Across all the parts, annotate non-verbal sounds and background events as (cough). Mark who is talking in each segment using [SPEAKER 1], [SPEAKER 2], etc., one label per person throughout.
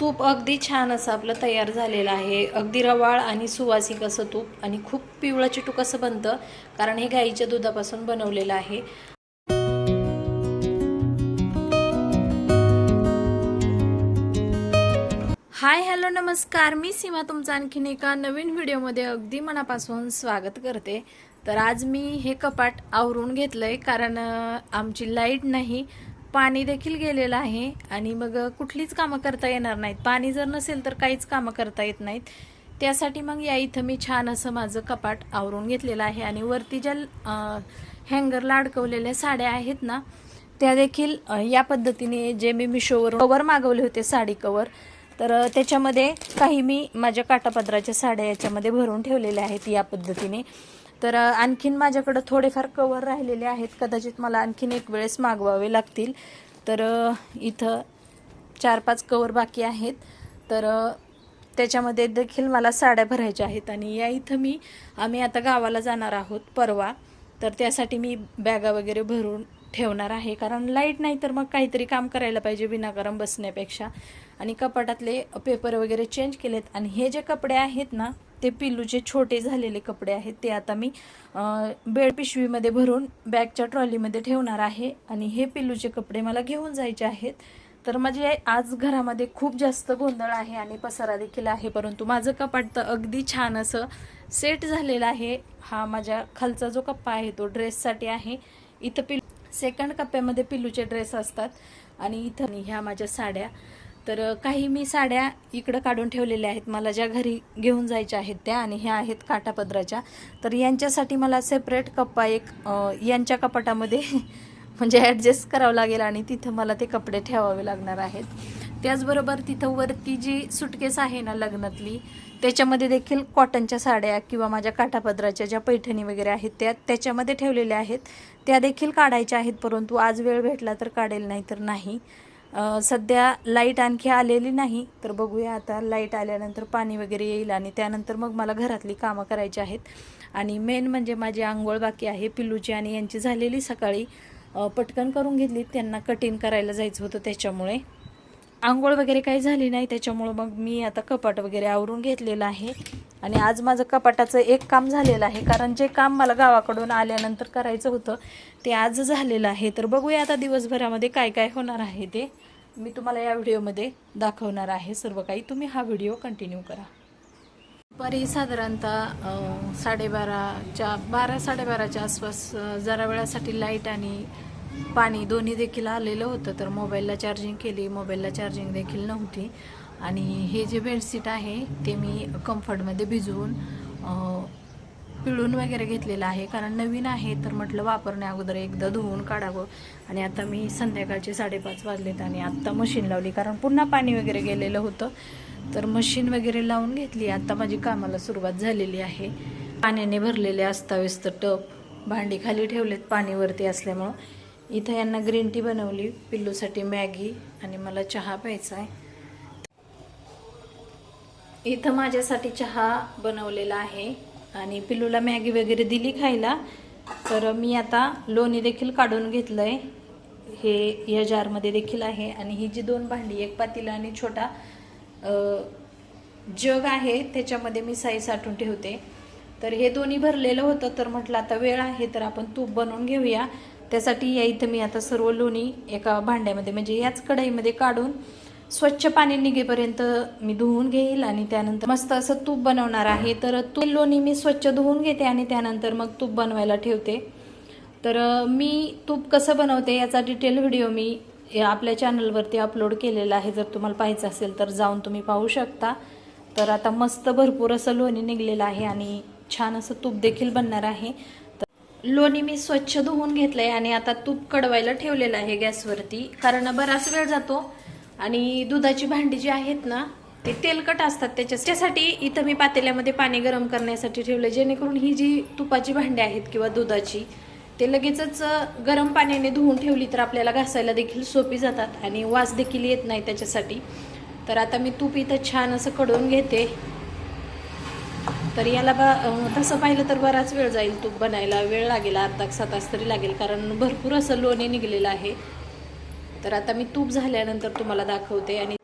[SPEAKER 1] तूप अगदी छान असं आपलं तयार झालेलं आहे. अगदी रवाळ आणि सुवासिक असं तूप आणि खूप पिवळं चिटूक असं बनतं कारण हे गाईच्या दुधापासून बनवलेलं आहे. हाय हॅलो नमस्कार. मी सीमा तुमचं आणखीन एका नवीन व्हिडिओमध्ये अगदी मनापासून स्वागत करते. तर आज मी हे कपाट आवरून घेतलं आहे कारण आमची लाइट नाही पाणी देखील गेलेलं आहे आणि मग कुठलीच कामं करता येणार नाहीत. पाणी जर नसेल तर काहीच कामं करता येत नाहीत. त्यासाठी मग या इथं मी छान असं माझं कपाट आवरून घेतलेलं आहे आणि वरती ज्या हँगरला अडकवलेल्या साड्या आहेत ना त्या देखील या पद्धतीने जे मी मिशोवर कवर मागवले होते साडी कवर तर त्याच्यामध्ये काही मी माझ्या काटापदराच्या साड्या याच्यामध्ये भरून ठेवलेल्या आहेत या पद्धतीने. तर आणखीन माझ्याकडं थोडेफार कवर राहिलेले आहेत. कदाचित मला आणखीन एक वेळेस मागवावे लागतील. तर इथं चार पाच कवर बाकी आहेत. तर त्याच्यामध्ये देखील मला साड्या भरायच्या आहेत आणि या इथं मी आम्ही आता गावाला जाणार आहोत परवा. तर त्यासाठी मी बॅगा वगैरे भरून ठेवणार आहे. कारण लाइट नाही तर मग काहीतरी काम करायला पाहिजे विनाकारण बसण्यापेक्षा. आणि कपाटातले पेपर वगैरे चेंज केलेत. आणि हे जे कपडे आहेत ना ते पिल्लूचे छोटे झालेले कपडे आहेत ते आता मी बेड पिशवीमध्ये भरून बॅगच्या ट्रॉलीमध्ये ठेवणार आहे. आणि हे पिल्लूचे कपडे मला घेऊन जायचे आहेत. तर म्हणजे आज घरामध्ये खूप जास्त गोंधळ आहे आणि पसारा देखील आहे. परंतु माझं कपाट तर अगदी छान असं सेट झालेलं आहे. हा माझ्या खालचा जो कप्पा आहे तो ड्रेससाठी आहे. इथं पिल सेकंड कप्प्यामध्ये पिल्लूचे ड्रेस असतात आणि इथं ह्या माझ्या साड्या. तर काही मी साड्या इकडं काढून ठेवलेल्या आहेत. मला ज्या घरी घेऊन जायच्या आहेत त्या आणि ह्या आहेत काटापदराच्या तर यांच्यासाठी मला सेपरेट कप्पा एक यांच्या कपाटामध्ये (laughs) म्हणजे ॲडजस्ट करावं लागेल आणि तिथं मला ते कपडे ठेवावे लागणार आहेत. त्याचबरोबर तिथं वरती जी सुटकेस आहे ना लग्नातली त्याच्यामध्ये देखील कॉटनच्या साड्या किंवा माझ्या काठापदराच्या ज्या पैठणी वगैरे आहेत त्या त्याच्यामध्ये ठेवलेल्या आहेत. त्या देखील काढायच्या आहेत परंतु आज वेळ भेटला तर काढेल नाही तर नाही. सध्या लाइट आणखी आलेली नाही तर बघूया आता लाइट आल्यानंतर पाणी वगैरे येईल आणि त्यानंतर मग मला घरातली कामं करायची आहेत. आणि मेन म्हणजे माझी आंघोळ बाकी आहे पिल्लूची आणि यांची झालेली सकाळी. पटकन करून घेतली त्यांना कटिंग करायला जायचं होतं त्याच्यामुळे. आंघोळ वगैरे काही झाली नाही त्याच्यामुळं मग मी आता कपाट वगैरे आवरून घेतलेलं आहे. आणि आज माझं कपाटाचं एक काम झालेलं आहे कारण जे काम मला गावाकडून आल्यानंतर करायचं होतं ते आज झालेलं आहे. तर बघूया आता दिवसभरामध्ये काय काय होणार आहे ते. मी तुम्हाला या व्हिडिओमध्ये दाखवणार आहे. सर्व काही तुम्ही हा व्हिडिओ कंटिन्यू करा. दुपारी साधारणतः साडेबाराच्या बारा साडेबाराच्या आसपास जरा वेळासाठी लाइट आणि पाणी दोन्ही देखील आलेलं होतं तर मोबाईलला चार्जिंग केली. मोबाईलला चार्जिंग देखील नव्हती. आणि हे जे बेडशीट आहे ते मी कम्फर्टमध्ये भिजवून पिळून वगैरे घेतलेलं आहे. कारण नवीन आहे तर म्हटलं वापरण्या अगोदर एकदा धुवून काढावं. आणि आता मी संध्याकाळचे साडेपाच वाजलेत आणि आत्ता मशीन लावली. कारण पुन्हा पाणी वगैरे गेलेलं होतं. तर मशीन वगैरे लावून घेतली. आत्ता माझी कामाला सुरुवात झालेली आहे. पाण्याने भरलेले अस्ताव्यस्त टप. भांडी खाली ठेवलेत पाणीवरती असल्यामुळं. इथं यांना ग्रीन टी बनवली पिल्लूसाठी मॅगी आणि मला चहा प्यायचा आहे. इथं माझ्यासाठी चहा बनवलेला आहे आणि पिल्लूला मॅगी वगैरे दिली खायला. तर मी आता लोणी देखील काढून घेतलंय. हे या जारमध्ये देखील आहे आणि ही जी दोन भांडी एक पातीला आणि छोटा जग आहे त्याच्यामध्ये मी साई साठवून ठेवते. तर हे दोन्ही भरलेलं होतं तर म्हटलं आता वेळ आहे तर आपण तूप बनवून घेऊया. त्यासाठी या इथं मी आता सर्व लोणी एका भांड्यामध्ये म्हणजे याच कढईमध्ये काढून स्वच्छ पाणी निघेपर्यंत मी धुवून घेईल आणि त्यानंतर मस्त असं तूप बनवणार आहे. तर तूप लोणी मी स्वच्छ धुवून घेते आणि त्यानंतर मग तूप बनवायला ठेवते. तर मी तूप कसं बनवते याचा डिटेल व्हिडिओ मी या आपल्या चॅनलवरती अपलोड केलेला आहे. जर तुम्हाला पाहायचं असेल तर जाऊन तुम्ही पाहू शकता. तर आता मस्त भरपूर असं लोणी निघलेलं आहे आणि छान असं तूप देखील बनणार आहे. लोणी मी स्वच्छ धुवून घेतलंय आणि आता तूप कडवायला ठेवलेलं आहे गॅसवरती. कारण बराच वेळ जातो आणि दुधाची भांडी जी आहेत ना ते तेलकट असतात त्याच्या त्याच्यासाठी इथं मी पातेल्यामध्ये पाणी गरम करण्यासाठी ठेवलं जेणेकरून ही जी तुपाची भांडी आहेत किंवा दुधाची ते लगेचच गरम पाण्याने धुवून ठेवली तर आपल्याला घासायला देखील सोपी जातात आणि वास देखील येत नाही त्याच्यासाठी. तर आता मी तूप इथं छान असं कडवून घेते. तर याला बा तसं पाहिलं तर बराच वेळ जाईल तूप बनायला. वेळ लागेल अर्धा एक तास तरी लागेल कारण भरपूर असं लोणी निघलेलं आहे. तर आता मी तूप झाल्यानंतर तुम्हाला दाखवते आणि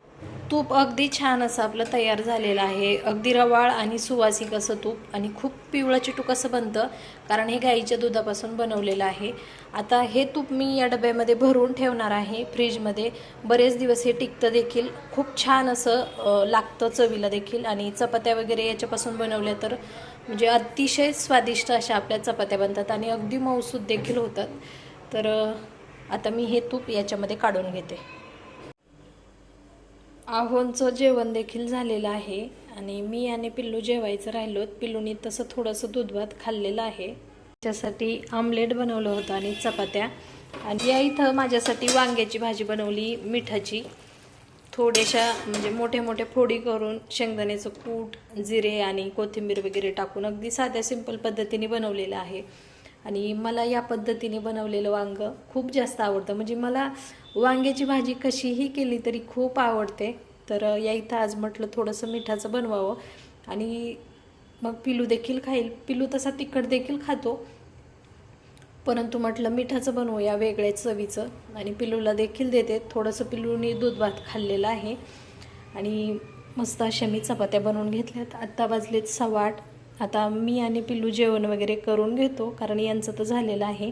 [SPEAKER 1] तूप अगदी छान असं आपलं तयार झालेलं आहे. अगदी रवाळ आणि सुवासिक असं तूप आणि खूप पिवळं चिटूक असं बनतं कारण हे गाईच्या दुधापासून बनवलेलं आहे. आता हे तूप मी या डब्यामध्ये भरून ठेवणार आहे फ्रीजमध्ये. बरेच दिवस हे टिकतं देखील. खूप छान असं लागतं चवीला देखील आणि चपात्या वगैरे याच्यापासून बनवल्या तर म्हणजे अतिशय स्वादिष्ट अशा आपल्या चपात्या बनतात आणि अगदी मऊसूद देखील होतात. तर आता मी हे तूप याच्यामध्ये काढून घेते. आहोंचं जेवण देखील झालेलं आहे. आणि मी आणि पिल्लू जेवायचं राहिलो पिल्लूनी तसं थोडंसं दूध भात खाल्लेलं आहे. त्याच्यासाठी आमलेट बनवलं होतं आणि चपात्या. आणि या इथं माझ्यासाठी वांग्याची भाजी बनवली मिठाची. थोड्याशा म्हणजे मोठे मोठे फोडी करून शेंगदाण्याचं कूट जिरे आणि कोथिंबीर वगैरे टाकून अगदी साध्या सिंपल पद्धतीने बनवलेलं आहे. आणि मला या पद्धतीने बनवलेलं वांग खूप जास्त आवडतं. म्हणजे मला वांग्याची भाजी कशीही केली तरी खूप आवडते. तर या इथं आज म्हटलं थोडंसं मिठाचं बनवावं. आणि मग पिलू देखील खाईल. पिलू तसा तिखट देखील खातो. परंतु म्हटलं मिठाचं बनवूया वेगळ्या चवीचं. आणि पिल्लूला देखील देते. थोडंसं पिल्लूनी दूध भात खाल्लेलं आहे. आणि मस्त अशा मी चपात्या बनवून घेतल्यात. आत्ता वाजलेत सव्वा आठ. आता मी आणि पिल्लू जेवण वगैरे करून घेतो कारण यांचं तर झालेलं आहे.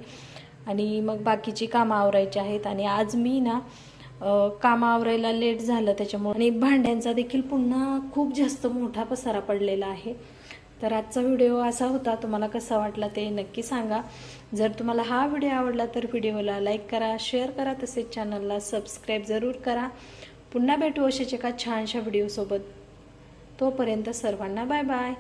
[SPEAKER 1] आणि मग बाकीची कामं आवरायची आहेत. आणि आज मी ना कामं आवरायला लेट झालं त्याच्यामुळे. आणि भांड्यांचा देखील पुन्हा खूप जास्त मोठा पसारा पडलेला आहे. तर आजचा व्हिडिओ असा होता. तुम्हाला कसा वाटला ते नक्की सांगा. जर तुम्हाला हा व्हिडिओ आवडला तर व्हिडिओला लाईक करा शेअर करा तसेच चॅनलला सबस्क्राईब जरूर करा. पुन्हा भेटू अशाच एका छानशा व्हिडिओसोबत. तोपर्यंत सर्वांना बाय बाय.